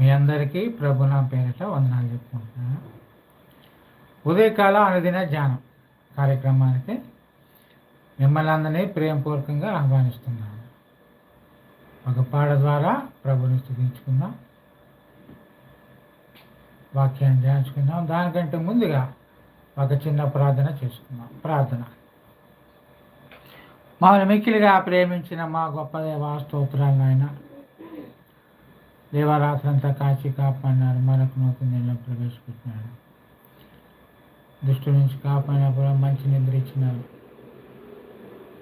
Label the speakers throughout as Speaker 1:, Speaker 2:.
Speaker 1: మీ అందరికీ ప్రభు నా పేరిట వందనాలు చెప్పుకుంటున్నాను ఉదయకాలం అనుదిన ధ్యానం కార్యక్రమానికి మిమ్మల్ని అందరినీ ప్రేమపూర్వకంగా ఆహ్వానిస్తున్నాను. ఒక పాట ద్వారా ప్రభుని స్థుతించుకుందాం వాక్యాన్ని ధ్యానించుకుందాం. దానికంటే ముందుగా ఒక చిన్న ప్రార్థన చేసుకుందాం. ప్రార్థన. మమ్మల్ని మిక్కిలిగా ప్రేమించిన మా గొప్ప దేవ స్తోత్రాలు నాయన. దేవరాత్రంతా కాచి కాపాడినారు మరొక నూతన నెలలో ప్రవేశపెట్టినాడు. దుష్టు నుంచి కాపాడినప్పుడు మంచి నిద్ర ఇచ్చినారు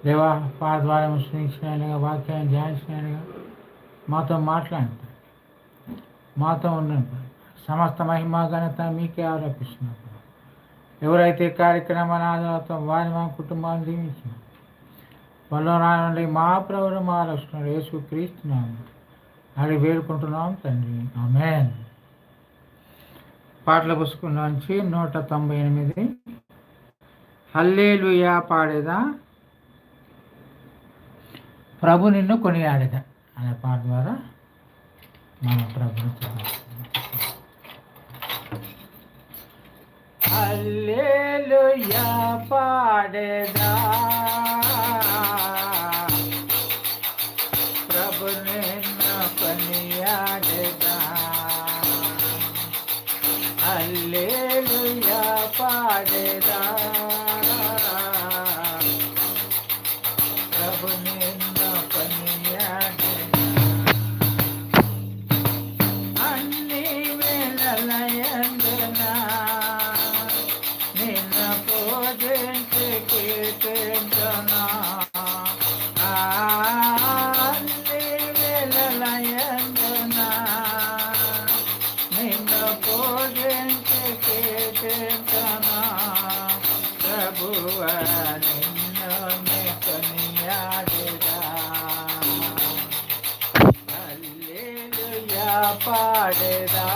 Speaker 1: దేవా పాద్వారం ద్వారా ముస్లించినగా వాక్యాన్ని ధ్యానించినగా మాతో మాట్లాడతారు మాతో ఉండండి. సమస్త మహిమ ఘనత మీకే ఆరోపిస్తున్నారు ఎవరైతే కార్యక్రమాన్ని ఆధారంతో వారి మా కుటుంబాన్ని దీవించిన వాళ్ళు రానండి మా ప్రభుడు మా రక్షణ యేసు క్రీస్తున్నాము అడిగి వేడుకుంటున్నాం తండ్రి. ఆమెన్. పాటల పుస్తకం నుంచి నూట తొంభై ఎనిమిది. హల్లేలుయా పాడేదా. ప్రభు నిన్ను కొనియాడేదా అనే పాట ద్వారా మన ప్రభుని హల్లేలుయా పాడేదా. హల్లేలుయా పాడేదా హల్లెలూయా పాడేదా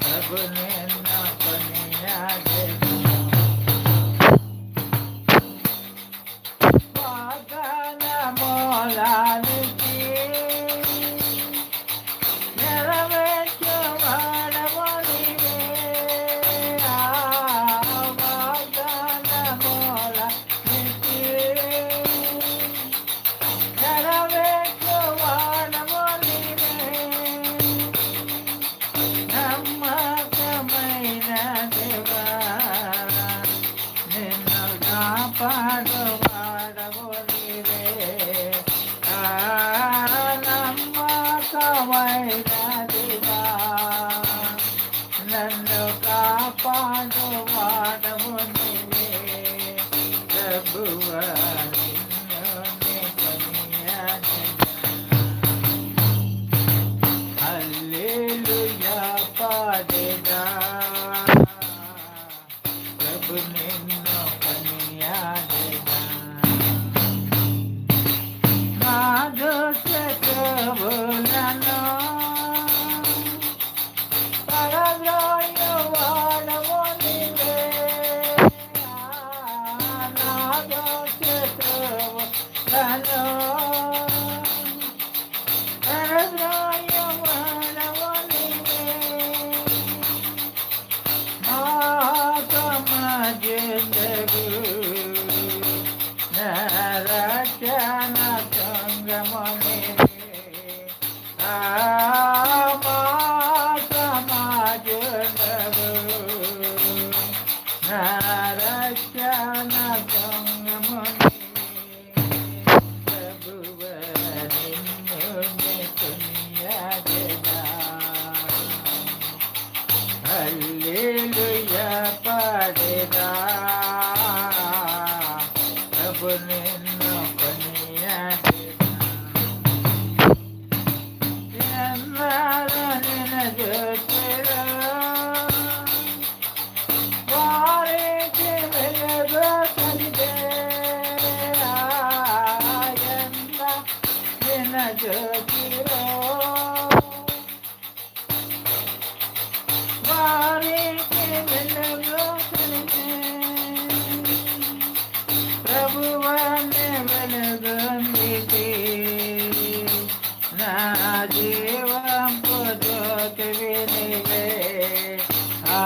Speaker 1: ప్రభు నిన్ను కొనియాడేదా వాగ్దాన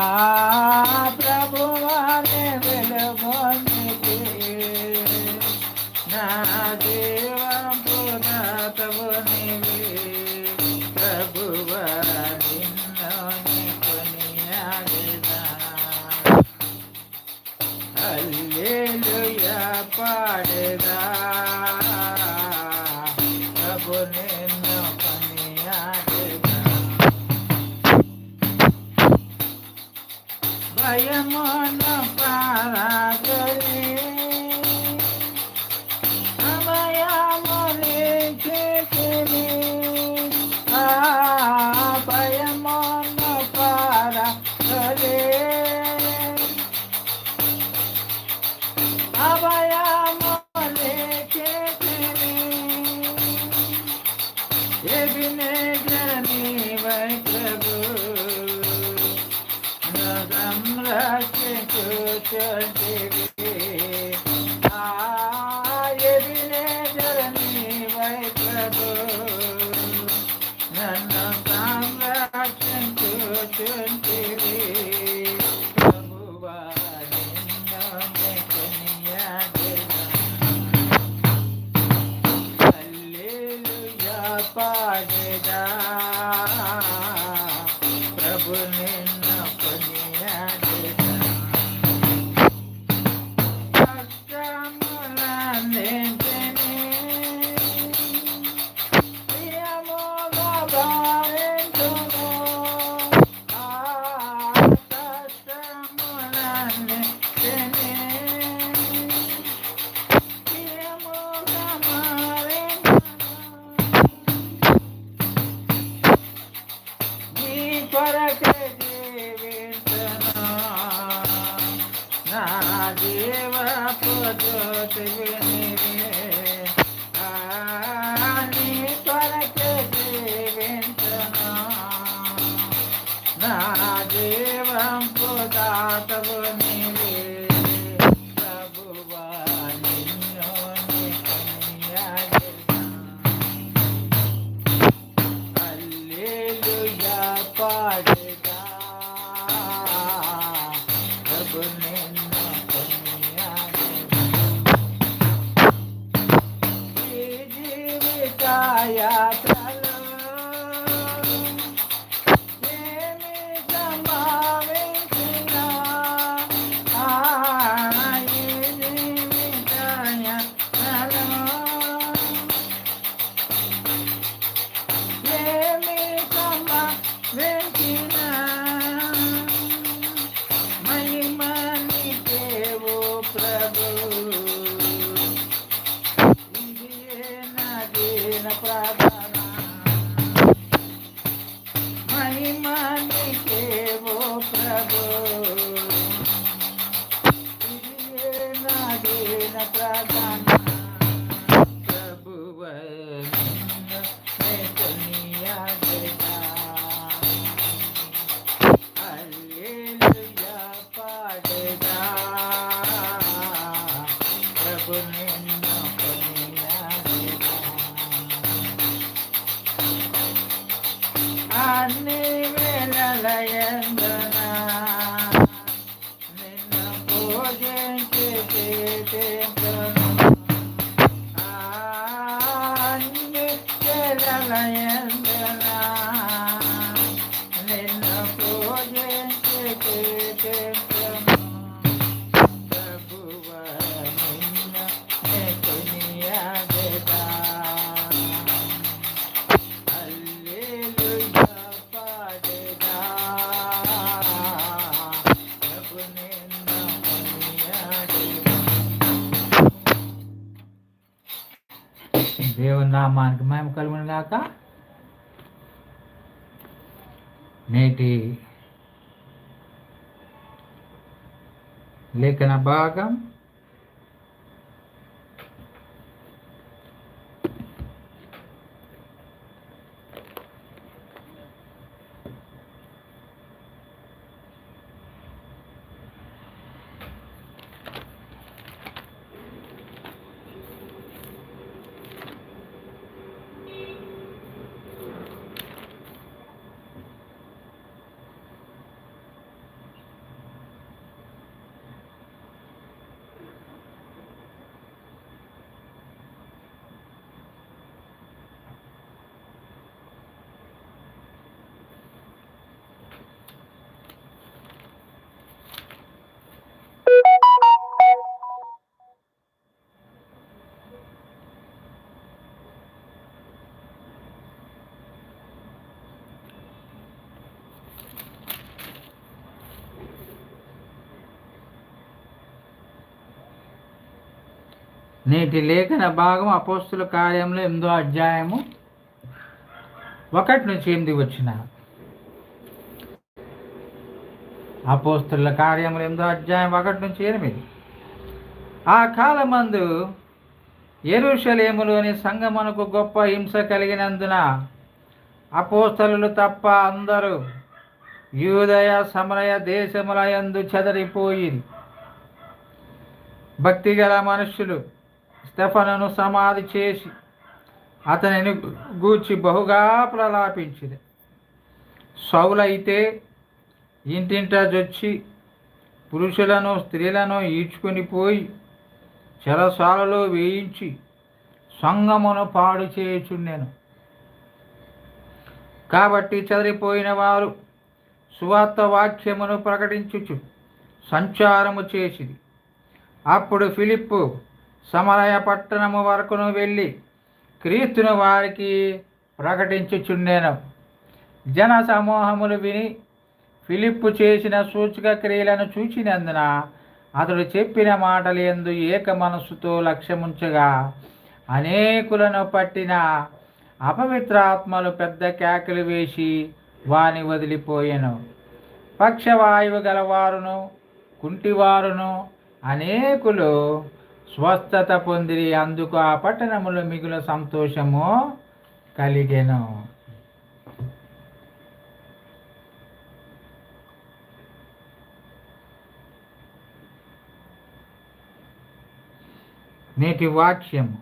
Speaker 1: ah. ever जातवने నామానికి మేము కలుగునుగాక. నేటి లేఖన భాగం నేటి లేఖన భాగం అపోస్తుల కార్యంలో ఎనిమిదో అధ్యాయము ఒకటి నుంచి ఎనిమిది వచ్చిన. అపోస్తుల కార్యములు ఎనిమిదో అధ్యాయం ఒకటి నుంచి ఎనిమిది. ఆ కాలమందు ఎరుషలేములోని సంగమునకు గొప్ప హింస కలిగినందున అపోస్తలు తప్ప అందరూ యూదయ సమరయ దేశముల యందు చెదరిపోయి భక్తిగల మనుషులు స్టెఫనను సమాధి చేసి అతనిని గూర్చి బహుగా ప్రలాపించింది. సౌలైతే ఇంటింటా జొచ్చి పురుషులను స్త్రీలను ఈడ్చుకొని పోయి చెరసాలలో వేయించి సంగమును పాడు చేయుచుండెను. కాబట్టి చదిరిపోయిన వారు సువార్త వాక్యమును ప్రకటించుచు సంచారము చేసిది అప్పుడు ఫిలిప్పు సమరయ పట్టణము వరకును వెళ్ళి క్రీస్తును వారికి ప్రకటించుచుండెను. జన సమూహములు విని ఫిలిప్పు చేసిన సూచక క్రియలను చూచినందున అతడు చెప్పిన మాటలు ఎందు ఏక మనస్సుతో లక్ష్యముంచగా అనేకులను పట్టిన అపవిత్రాత్మలు పెద్ద కేకలు వేసి వాని వదిలిపోయాను. పక్షవాయువు గలవారును కుంటివారును అనేకులు స్వస్థత పొందిరి అందుకు ఆ పట్టణములో మిగుల సంతోషము కలిగెను. నేటి వాక్యము.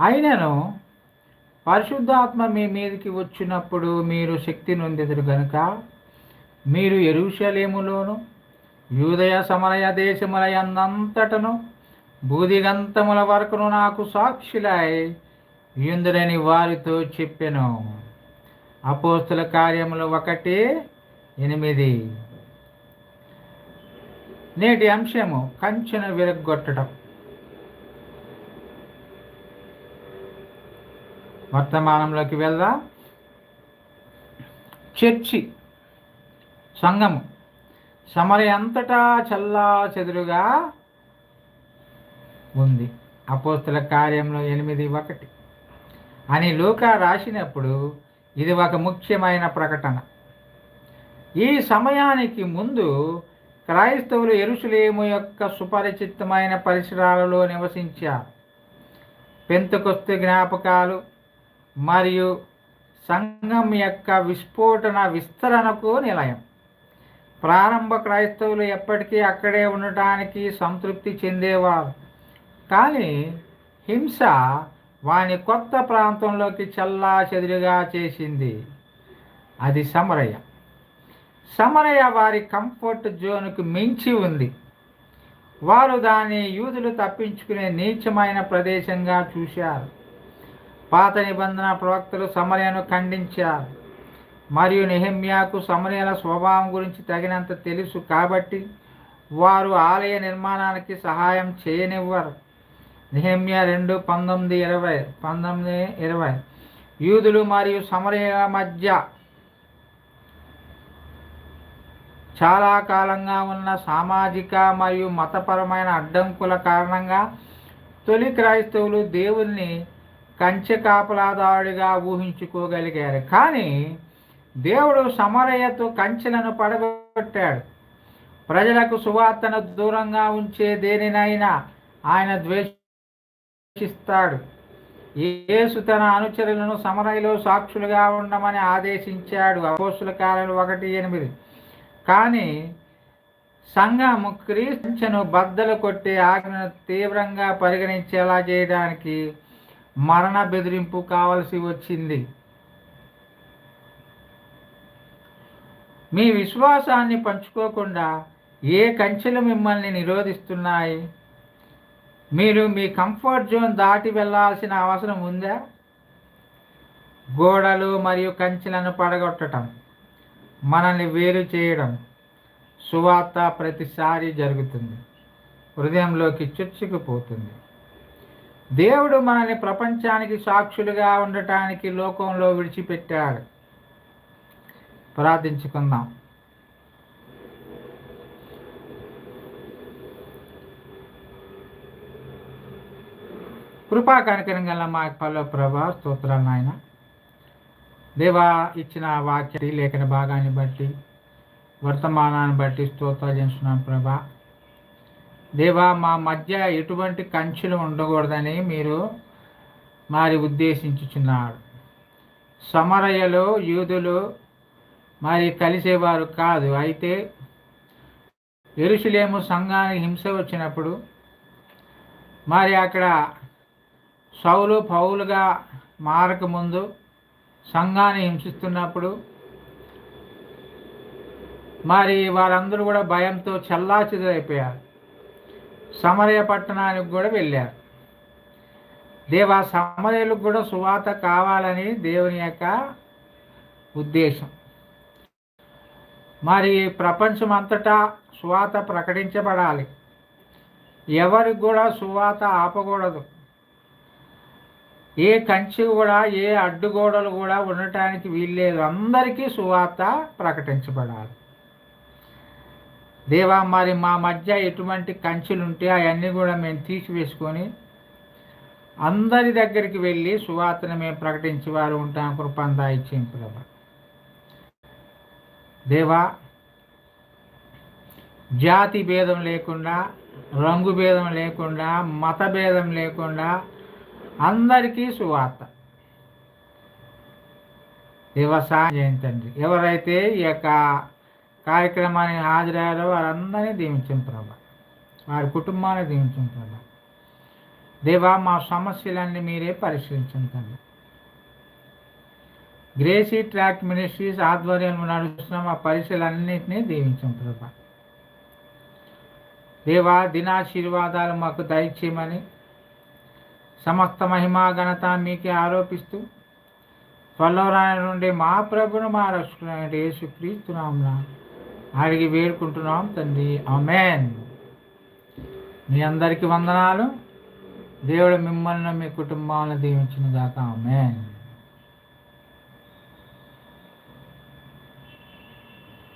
Speaker 1: అయినను పరిశుద్ధాత్మ మీ మీదకి వచ్చినప్పుడు మీరు శక్తి నొందెదురు కనుక మీరు ఎరుషలేములోను యూదయ సమరయ దేశములయన్నంతటను యందంతటను బూదిగంతముల వరకును నాకు సాక్షులై ఇందుడని వారితో చెప్పెను. అపోస్తుల కార్యములు ఒకటి ఎనిమిది. నేటి అంశము కంచెను విరగొట్టడం వర్తమానంలోకి వెళ్దాం. చర్చి సంఘము సమర అంతటా చల్లా చెదురుగా ఉంది. అపోస్తుల కార్యంలో ఎనిమిది ఒకటి. అని లూకా రాసినప్పుడు ఇది ఒక ముఖ్యమైన ప్రకటన. ఈ సమయానికి ముందు క్రైస్తవులు ఎరుసలేము యొక్క సుపరిచితమైన పరిసరాలలో నివసించారు. పెంతకొస్తు జ్ఞాపకాలు మరియు సంఘం యొక్క విస్ఫోటన విస్తరణకు నిలయం. ప్రారంభ క్రైస్తవులు ఎప్పటికీ అక్కడే ఉండటానికి సంతృప్తి చెందేవారు. కానీ హింస వాని కొత్త ప్రాంతంలోకి చల్లా చెదురుగా చేసింది. అది సమరయ సమరయ వారి కంఫర్ట్ జోన్కు మించి ఉంది. వారు దాన్ని యూదులు తప్పించుకునే నీచమైన ప్రదేశంగా చూశారు. పాత నిబంధన ప్రవక్తలు సమరయను ఖండించారు. మరియు నెహమ్యాకు సమనేల స్వభావం గురించి తగినంత తెలుసు కాబట్టి వారు ఆలయ నిర్మాణానికి సహాయం చేయనివ్వరు. నెహమ్యా రెండు పంతొమ్మిది ఇరవై పంతొమ్మిది ఇరవై. యూదులు మరియు సమరయుల మధ్య చాలా కాలంగా ఉన్న సామాజిక మరియు మతపరమైన అడ్డంకుల కారణంగా తొలి క్రైస్తవులు దేవుల్ని కంచె కాపలాదారుడిగా ఊహించుకోగలిగారు. కానీ దేవుడు సమరయ్యతో కంచెలను పడగొట్టాడు. ప్రజలకు సువార్తను దూరంగా ఉంచే దేనినైనా ఆయన ద్వేషిస్తాడు. యేసు తన అనుచరులను సమరయలో సాక్షులుగా ఉండమని ఆదేశించాడు. అపోసుల కాలంలో ఒకటి ఎనిమిది. కానీ సంఘం క్రీస్తును బద్దలు కొట్టే ఆజ్ఞను తీవ్రంగా పరిగణించేలా చేయడానికి మరణ బెదిరింపు కావలసి వచ్చింది. మీ విశ్వాసాన్ని పంచుకోకుండా ఏ కంచెలు మిమ్మల్ని నిరోధిస్తున్నాయి? మీరు మీ కంఫర్ట్ జోన్ దాటి వెళ్ళాల్సిన అవసరం ఉందా? గోడలు మరియు కంచెలను పడగొట్టడం మనల్ని వేరు చేయడం సువార్త ప్రతిసారి జరుగుతుంది. హృదయంలోకి చొచ్చుకుపోతుంది. దేవుడు మనల్ని ప్రపంచానికి సాక్షులుగా ఉండటానికి లోకంలో విడిచిపెట్టాడు. ప్రార్థించుకుందాం. కృపా కనకరంగల మా పల్లె ప్రభా స్తోత్రాలు నాయన. దేవా ఇచ్చిన వాక్య లేఖన భాగాన్ని బట్టి వర్తమానాన్ని బట్టి స్తోత్రాలు చేస్తున్నాను ప్రభా. దేవా మా మధ్య ఎటువంటి కంచెలు ఉండకూడదని మీరు మరి ఉద్దేశించుచున్నాడు సమరయ్యలో యూదులు మరి కలిసేవారు కాదు. అయితే ఎరుషులేము సంఘానికి హింస వచ్చినప్పుడు మరి అక్కడ సౌలు పౌలుగా మారకముందు సంఘాన్ని హింసిస్తున్నప్పుడు మరి వారందరూ కూడా భయంతో చల్లాచిదరైపోయారు. సమరయ పట్టణానికి కూడా వెళ్ళారు. దేవ సమరయులకు కూడా సువాత కావాలని దేవుని యొక్క ఉద్దేశం. మరి ప్రపంచం అంతటా సువాత ప్రకటించబడాలి. ఎవరికి కూడా సువాత ఆపకూడదు. ఏ కంచి కూడా ఏ అడ్డుగోడలు కూడా ఉండటానికి వీల్లేదు. అందరికీ సువాత ప్రకటించబడాలి. దేవా మరి మా మధ్య ఎటువంటి కంచెలు ఉంటే అవన్నీ కూడా మేము తీసివేసుకొని అందరి దగ్గరికి వెళ్ళి సువార్తను మేము ప్రకటించేవారు ఉంటాం కృపందా ఇచ్చింది ప్రభా. దేవా జాతి భేదం లేకుండా రంగు భేదం లేకుండా మత భేదం లేకుండా అందరికీ సువార్త. వ్యవసాయం చేయండి ఎవరైతే ఈ యొక్క కార్యక్రమానికి హాజరయ్యారో వారందరినీ దీవించిన ప్రభా. వారి కుటుంబాన్ని దీవించిన ప్రభా. దేవా మా సమస్యలన్నీ మీరే పరిశీలించండి గ్రేసీ ట్రాక్ మినిస్ట్రీస్ ఆధ్వర్యంలో నడుస్తున్న మా పరిశీలన్నింటినీ దీవించాం ప్రభా. దేవా దినాశీర్వాదాలు మాకు దయచేయమని సమస్త మహిమా ఘనత మీకే ఆరోపిస్తూ త్వరలోరాయ నుండి మా ప్రభును మా రక్షకుడు యేసుక్రీస్తున్నాం అడిగి వేడుకుంటున్నాం తండ్రి. అమెన్ మీ అందరికీ వందనాలు. దేవుడు మిమ్మల్ని మీ కుటుంబాలను దీవించిన దాకా ఆమెన్.